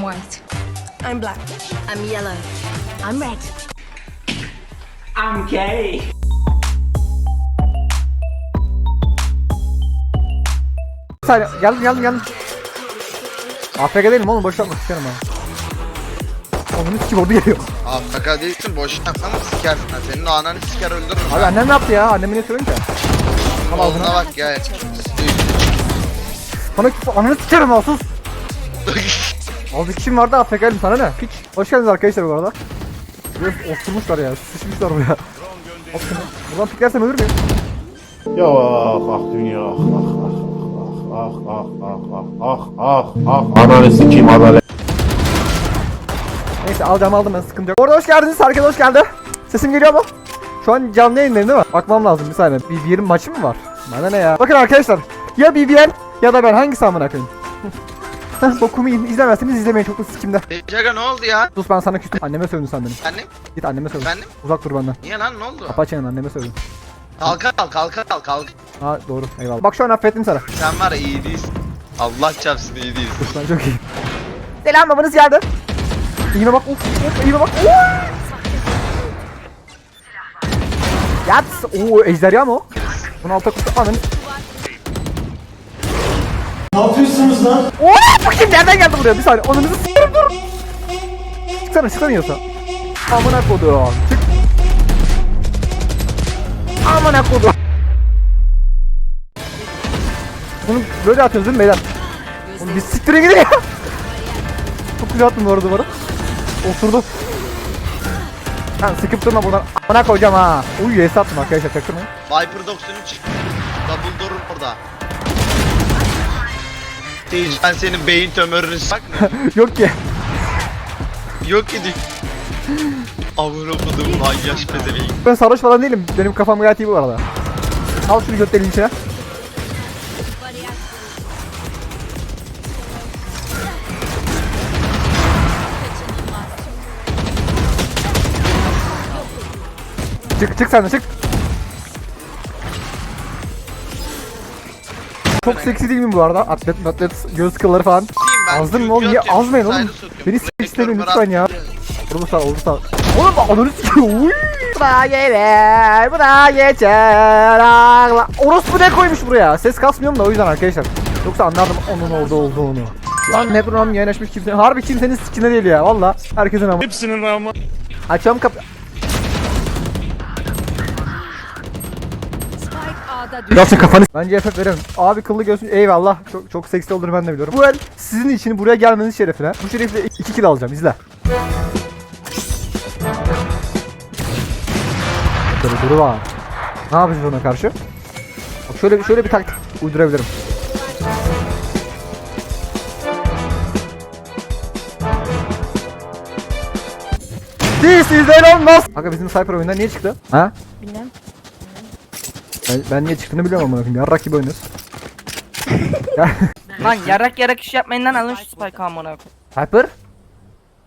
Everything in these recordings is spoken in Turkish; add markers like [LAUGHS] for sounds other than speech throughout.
I'm white. I'm black. I'm yellow. I'm red. I'm gay. Bir saniye geldim geldim geldim. AFK değilim oğlum boş yapma sikerim ben. Onun kim orada geliyor. AFK değilsin boş yapsana sikersin ha. Senin o ananı siker öldürürüm. Abi annem ne yaptı ya? Annemi ne ki? Al Ağzına ağzına. bak ya. Bana ananı sikerim ha sus. [LAUGHS] Az bir kişim vardı AFK'ydim sana ne? Hiç. Hoş geldiniz arkadaşlar bu arada. Buraya oturmuşlar ya. Sıçmışlar buraya. Buradan piklersem ölür müyüm? Ya ah ah dünya ah ah ah ah ah ah ah ah ananı sikeyim adalet. Neyse alacağım aldım ben sıkıntı yok. Orada hoş geldiniz. Herkes hoş geldi. Sesim geliyor mu? Şu an canlı yayındayım değil mi? Bakmam lazım bir saniye. Bir yerin maçı mı var? Bana ne ya? Bakın arkadaşlar. Ya BBL ya da ben hangisi amına koyayım? Heh bokumu yiyin. İzlemezseniz izlemeyin çok da sikimde. Jaga ne oldu ya? Sus ben sana küstüm. Anneme sövdün sen benim. Annem? Git anneme sövdün. Efendim? Uzak dur benden. Niye lan ne oldu? Kapa çeneni anneme sövdün. Kalka al kalka al kalk. Ha doğru eyvallah. Bak şu an affettim sana. Sen var ya iyi değilsin. Allah çarpsın iyi değilsin. Ben çok iyiyim. Selam babanız geldi. İyime bak uf uf iyime bak. Uy! Yat. Oo ejderha mı o? Bunu alta kurtar. Ananı. Ne yapıyorsunuz lan? Oo bakayım nereden geldi buraya? Bir saniye. Onunuzu s**erim dur. Çıksana çıksana yiyorsa. Amına kodum. Çık. Amına kodum. Bunu böyle atıyoruz değil mi beyler? Oğlum bir siktire gidin ya. Çok güzel attım bu arada duvara. Oturdu. Ben sıkıp durma buradan. Amına koyacağım ha. Uy yes attım arkadaşlar çaktırmayın. Viper 93 Double door orada. Ben senin beyin tömörünü bakmıyorum. [LAUGHS] Yok ki. Yok edik. Amına kodum lan yaş pezevenk. Ben sarhoş falan değilim. Benim kafam gayet iyi bu arada. Al şunu göt deliğin içine. Çık çık sen de çık. Çok seksi değil mi bu arada? Atlet atlet göz kılları falan. Azdın mı oğlum? Niye azmayın oğlum? Beni istemiyorum Vektör lütfen ya. bırak. Olursa olursa. Oğlum bak ananı sikiyor. [LAUGHS] Buna gelir, buna geçer ağla. Orospu ne koymuş buraya? Ses kasmıyorum da o yüzden arkadaşlar. Yoksa anlardım onun orada olduğunu. Lan ne program yayınlaşmış kimse. Harbi kimsenin sikine değil ya valla. Herkesin ama. Hepsinin ama. Açıyorum kapı. Yoksa kafanı Bence FF verelim. Abi kıllı göğsün eyvallah. Çok çok seksi olduğunu ben de biliyorum. Bu el sizin için buraya gelmeniz şerefine. Bu şerefle 2 kill alacağım izle. Böyle duru var. Ne yapacağız ona karşı? Bak şöyle şöyle bir taktik uydurabilirim. This is Elon Musk. Aga bizim Cypher oyundan niye çıktı? Ha? Bilmem. Ben, ben niye çıktığını biliyorum amına koyayım. Yarrak gibi oynuyoruz. [LAUGHS] Lan yarak yarak iş yapmayın lan alın şu spike amına. Hyper?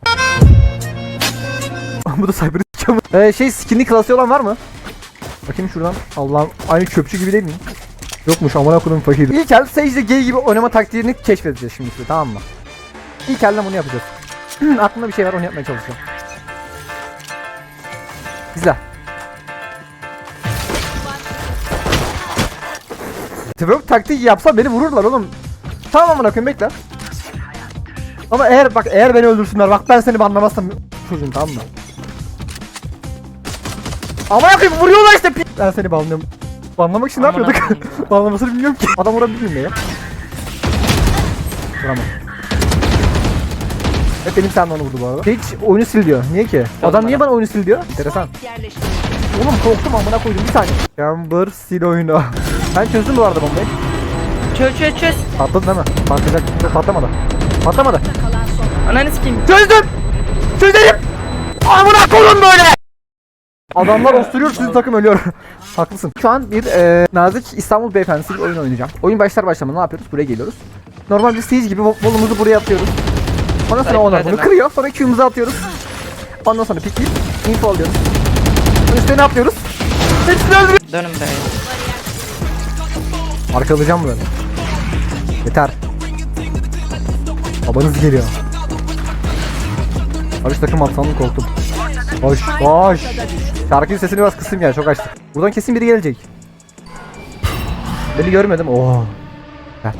[LAUGHS] Bu da Cyber'ı mu? Ee, şey skinli klası olan var mı? Bakayım şuradan. Allah'ım aynı çöpçü gibi değil miyim? Yokmuş amına koydum fakir. İlk el Sage'de gay gibi oynama taktiğini keşfedeceğiz şimdi size tamam mı? İlk elden bunu yapacağız. [CLEARS THROAT] Aklımda bir şey var onu yapmaya çalışacağım. İzle. Twerk taktiği yapsa beni vururlar oğlum. Tamam amına koyayım bekle. Ama eğer bak eğer beni öldürsünler bak ben seni banlamazsam çocuğum tamam mı? Ama yapayım vuruyorlar işte Ben seni banlıyorum. Banlamak için ne yapıyorduk? [LAUGHS] Banlamasını bilmiyorum ki. Adam vurabilir mi ya? Vuramam. Hep benim sen de onu vurdu bu arada. Hiç oyunu sil diyor. Niye ki? Adam niye bana oyunu sil diyor? Enteresan. Oğlum korktum amına koydum bir saniye. Chamber sil oyunu. Ben çözdüm bu arada bombayı. Çöz çöz çöz. Patladı değil mi? Patlayacak. Patlamadı. Patlamadı. Ananı sikeyim. Çözdüm. Çözdüm. Amına koyun böyle. Adamlar osturuyor sizin takım ölüyor. [LAUGHS] Haklısın. Şu an bir e, nazik İstanbul beyefendisi bir oyun oynayacağım. Oyun başlar başlamaz ne yapıyoruz? Buraya geliyoruz. Normal bir siege gibi volumuzu buraya atıyoruz. Ondan sonra onlar bunu kırıyor. Sonra Q'muzu atıyoruz. Ondan sonra pikleyip info alıyoruz. Üstüne ne yapıyoruz? Hepsini öldürüyoruz. Dönün be. Arkalayacağım böyle. Yeter. Babanız geliyor. Barış takım aptalını korktum. Hoş hoş. Şarkının sesini biraz kısayım ya çok açtı. Buradan kesin biri gelecek. Beni görmedim. Oo. Gel.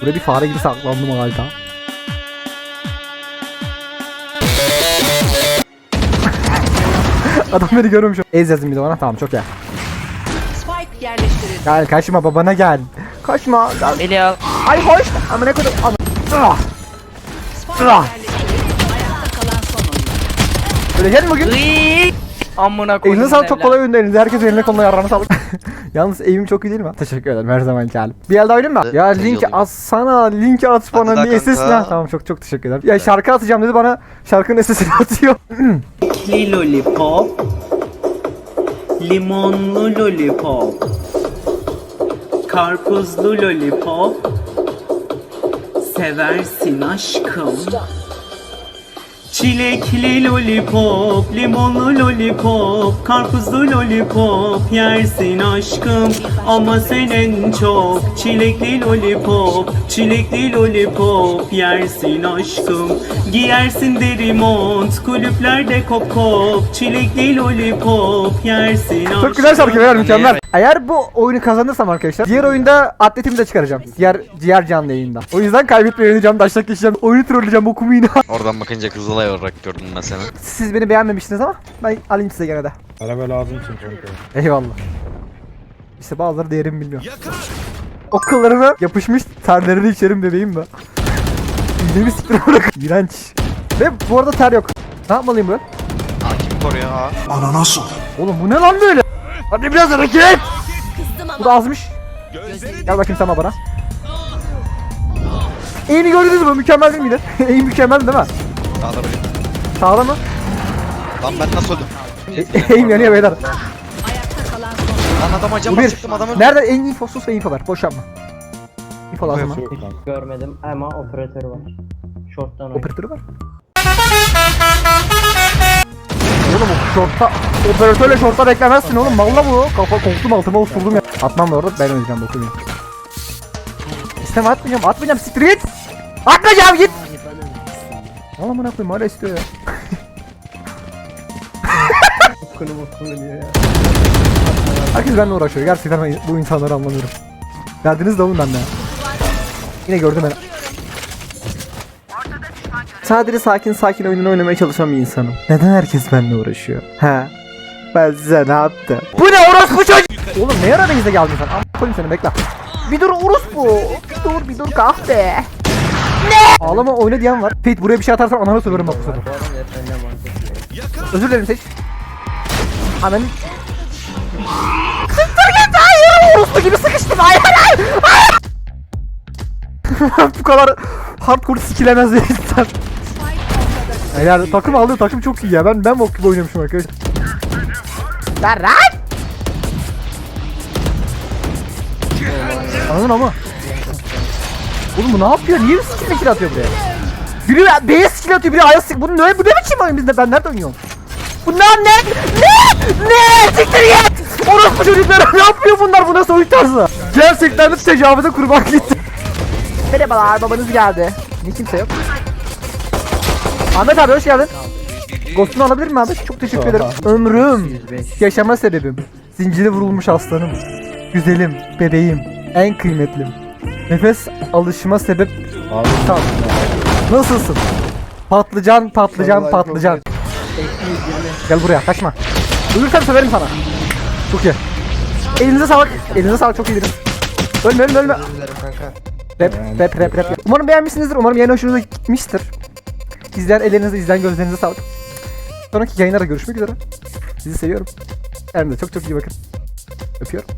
Buraya bir fare gibi saklandım halde. [LAUGHS] Adam beni görmemiş. Ez yazın bir de bana. Tamam çok iyi. Yerleştirildi. Gel kaçma babana gel. Kaçma. Gel. Eli al. Ay hoş. Ama ne kadar. Ama. Ah. Ah. gel bugün. Iiii. Amına koyayım. Elinize sağlık çok kolay oyunda elinize. Herkes eline koluna yararına sağlık. [LAUGHS] Yalnız eğimim çok iyi değil mi? Teşekkür ederim her zaman halim. Bir elde oynayayım mı? Ya Çok iyi link oluyor. atsana. Link at bana. Kanka. sesini? Ha, Tamam çok çok teşekkür ederim. Ya şarkı atacağım dedi bana. Şarkının sesini [LAUGHS] atıyor. Li lollipop. Limonlu lollipop. Karpuzlu lollipop. Seversin aşkım. Çilekli lollipop, limonlu lollipop, karpuzlu lollipop yersin aşkım ama sen en çok çilekli lollipop, çilekli lollipop yersin aşkım. Giyersin deri mont, kulüplerde kop kop, çilekli lollipop yersin aşkım. Çok güzel şarkı mükemmel. Eğer bu oyunu kazanırsam arkadaşlar diğer oyunda atletimi de çıkaracağım. Diğer diğer canlı yayında. O yüzden kaybetmeyi oynayacağım. Daşlak geçeceğim. Oyunu trolleyeceğim okumu yine. [LAUGHS] Oradan bakınca Kızılay olarak gördüm ben seni. Siz beni beğenmemiştiniz ama ben alayım size gene de. Araba lazım için kanka. Eyvallah. İşte bazıları değerimi bilmiyor. O kıllarına yapışmış terlerini içerim bebeğim ben. İğnemi siktir bırak. İğrenç. Ve bu arada ter yok. Ne yapmalıyım bu? Aa kim koruyor ha? Oğlum bu ne lan böyle? Hadi biraz hareket. Bu da azmış. Gel bakayım sen bana. Eğimi gördünüz mü? Mükemmel değil miydi? [LAUGHS] Eğim mükemmel değil mi? Daha da böyle. Sağda mı? Lan ben nasıl öldüm? [LAUGHS] Eğim yanıyor beyler. Ayakta kalan son. Lan adam Bu acaba bir. çıktım adam öldü. Nerede en infosuz ve info ver. Boş yapma. Info lazım ha. Görmedim ama operatörü var. Short'tan oynuyor. Operatörü var. Şortta operatörle şortta beklemezsin oğlum malla bu. Kafa korktum altıma osurdum ya. Atmam arada ben öleceğim dokuyayım. İstem atmayacağım atmayacağım siktir git. Atmayacağım git. Oğlum bana koyayım hala istiyor ya. Herkes benimle uğraşıyor gerçekten ben bu insanları anlamıyorum. Derdiniz de oğlum bende. Yine gördüm beni. Sadece sakin sakin oyununu oynamaya çalışan bir insanım. Neden herkes benimle uğraşıyor? He? Ben size ne yaptım? Bu ne orospu çocuk? Oğlum ne ara bize geldin sen? Amma seni bekle. Bir dur orospu. Bir dur bir dur kahpe. Ne? Ağlama oyna diyen var. Fate buraya bir şey atarsan ananı söverim bak bu sefer. Özür dilerim seç. Ananı... Siktir git hayır! Orospu gibi sıkıştım hayır hayır! hayır! [LAUGHS] Bu kadar hardcore sikilemez bir insan. Yani takım aldı takım çok iyi ya ben ben bok gibi oynamışım arkadaşlar. Lan lan! Anladın ama. Oğlum bu ne yapıyor? Niye bir skill skill atıyor buraya? Biri B'ye skill atıyor, biri A'ya skill. Bu ne, bu ne biçim oyun bizde? Ben nerede oynuyorum? Bunlar ne? Ne? Ne? Siktir git! Orospu çocukları [LAUGHS] ne yapıyor bunlar? Bu nasıl oyun tarzı? Gerçekten de tecavüze kurban gitti. Merhabalar, babanız geldi. Niye kimse yok? Ahmet abi hoş geldin. Ghost'unu alabilir miyim abi? Çok teşekkür ederim. Ömrüm, yaşama sebebim, zinciri vurulmuş aslanım, güzelim, bebeğim, en kıymetlim. Nefes alışıma sebep... Abi Tamam. Nasılsın? Patlıcan, patlıcan, patlıcan. Gel buraya, kaçma. Ölürsen söverim sana. Çok iyi. Elinize sağlık. Elinize sağlık, çok iyiydiniz. Ölme, ölme, ölme. Rap, rap, rap, rap. Umarım beğenmişsinizdir. Umarım yayın hoşunuza gitmiştir. İzleyen ellerinize, izleyen gözlerinize sağlık. Sonraki yayınlarda görüşmek üzere. Sizi seviyorum. Kendinize çok çok iyi bakın. Öpüyorum.